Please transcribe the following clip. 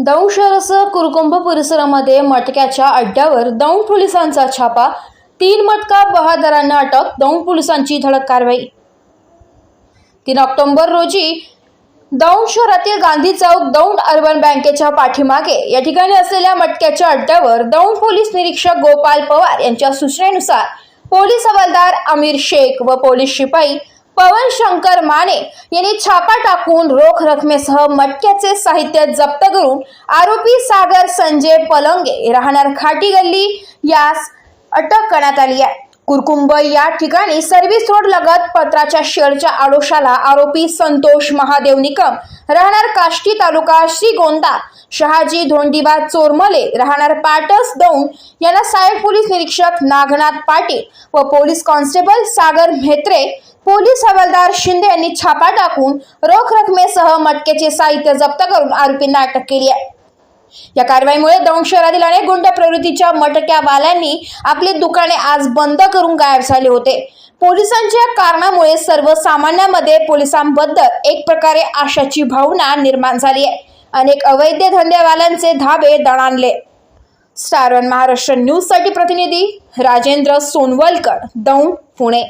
दौंड शहरासह कुरकुंभ परिसरामध्ये मटक्याच्या अड्ड्यावर दौंड पोलिसांचा छापा. तीन मटका बहादरांना अटक दौंड पोलिसांची धडक कारवाई. तीन ऑक्टोबर रोजी दौंड शहरातील गांधी चौक दौंड अर्बन बँकेच्या पाठीमागे या ठिकाणी असलेल्या मटक्याच्या अड्ड्यावर दौंड पोलीस निरीक्षक गोपाल पवार यांच्या सूचनेनुसार पोलीस हवालदार अमीर शेख व पोलीस शिपाई पवन शंकर माने यांनी छापा टाकून रोख रकमेसह मटक्याचे साहित्य जप्त करून आरोपी सागर संजय पलंगे राहणार खाटी गल्ली यास अटक करण्यात आली आहे. कुरकुंब या ठिकाणी सर्व्हिस रोड लगत पत्राच्या शेडच्या आडोशाला आरोपी संतोष महादेव निकम राहणार काष्टी तालुका श्रीगोंदा शहाजी धोंडीबा चोरमले राहणार पाटस दौंड यांना साहेब पोलीस निरीक्षक नागनाथ पाटील व police constable Sagar Mhetre police हवालदार शिंदे यांनी छापा टाकून रोख रकमेसह मटक्याचे साहित्य जप्त करून आरोपींना अटक केली आहे. या कारवाईमुळे दौंड शहरातील अनेक गुंड प्रवृत्तीच्या मटक्यावाल्यांनी आपली दुकाने आज बंद करून गायब झाले होते. पोलिसांच्या कारणामुळे सर्वसामान्यांमध्ये पोलिसांबद्दल एक प्रकारे आशाची भावना निर्माण झाली आहे. अनेक अवैध धंदेवाल्यांचे धाबे दणाणले. स्टार वन महाराष्ट्र न्यूजसाठी प्रतिनिधी राजेंद्र सोनवलकर दौंड पुणे.